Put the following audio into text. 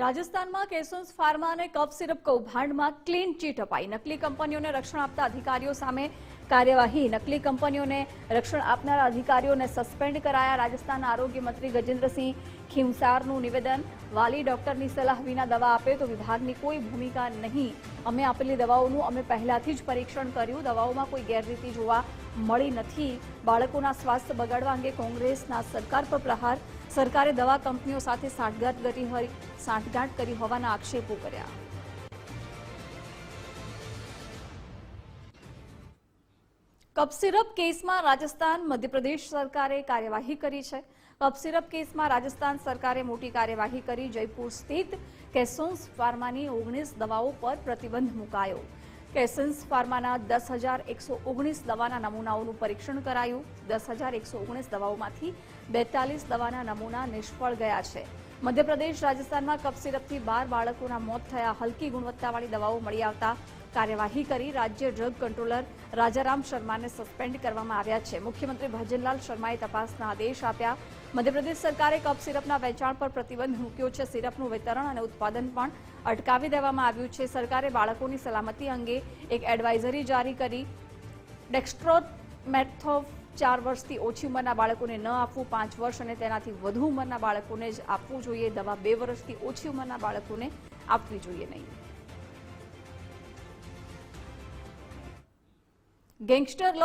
રાજસ્થાનમાં કેસોન્સ ફાર્મા અને cough syrup કૌભાંડમાં ક્લીન ચીટ અપાઈ. નકલી કંપનીઓને રક્ષણ આપતા અધિકારીઓ સામે કાર્યવાહી. નકલી કંપનીઓને રક્ષણ આપનારા અધિકારીઓને સસ્પેન્ડ કરાયા. રાજસ્થાનના આરોગ્ય મંત્રી ગજેન્દ્રસિંહ ખીમસારનું નિવેદન. વાલી ડોક્ટરની સલાહ વિના દવા આપે તો વિભાગની કોઈ ભૂમિકા નહીં. અમે આપેલી દવાઓનું અમે પહેલાથી જ પરીક્ષણ કર્યું. દવાઓમાં કોઈ ગેરરીતિ જોવા મળી નથી. બાળકોના સ્વાસ્થ્ય બગાડવા અંગે કોંગ્રેસના સરકાર પર પ્રહાર. સરકારે દવા કંપનીઓ સાથે સાંઠગાંઠ કરી સાંઠગાંઠ કરી હોવાના આક્ષેપો કર્યા. કપ સિરપ કેસમાં રાજસ્થાન મધ્યપ્રદેશ સરકારે કાર્યવાહી કરી છે. કપ સિરપ કેસમાં રાજસ્થાન સરકારે મોટી કાર્યવાહી કરી. જયપુર સ્થિત કેસોન્સ ફાર્માની ઓગણીસ દવાઓ પર પ્રતિબંધ મુકાયો. કેસન્સ ફાર્માના દસ હજાર એકસો ઓગણીસ દવાના નમૂનાઓનું પરીક્ષણ કરાયું. દસ હજાર એકસો ઓગણીસ દવાઓમાંથી બેતાલીસ દવાના નમૂના નિષ્ફળ ગયા છે. મધ્યપ્રદેશ રાજસ્થાનમાં કપ સિરપથી બાર બાળકોના મોત થયા. હલકી ગુણવત્તાવાળી દવાઓ મળી આવતા કાર્યવાહી કરી રાજ્ય ડ્રગ કંટ્રોલર રાજારામ શર્માને સસ્પેન્ડ કરવામાં આવ્યા છે. મુખ્યમંત્રી ભજનલાલ શર્માએ તપાસના આદેશ આપ્યા. મધ્યપ્રદેશ સરકારે કપ સિરપના વેચાણ પર પ્રતિબંધ મૂક્યો છે. સિરપનું વિતરણ અને ઉત્પાદન પણ અટકાવી દેવામાં આવ્યું છે. સરકારે બાળકોની સલામતી અંગે એક એડવાઇઝરી જારી કરી. ડેક્સ્ટ્રોમેથોફ ચાર વર્ષથી ઓછી ઉંમરના બાળકોને ન આપવું પાંચ વર્ષ અને તેનાથી વધુ ઉંમરના બાળકોને જ આપવું જોઈએ. દવા બે વર્ષથી ઓછી ઉંમરના બાળકોને આપવી જોઈએ નહીં. గెంగ్స్టర్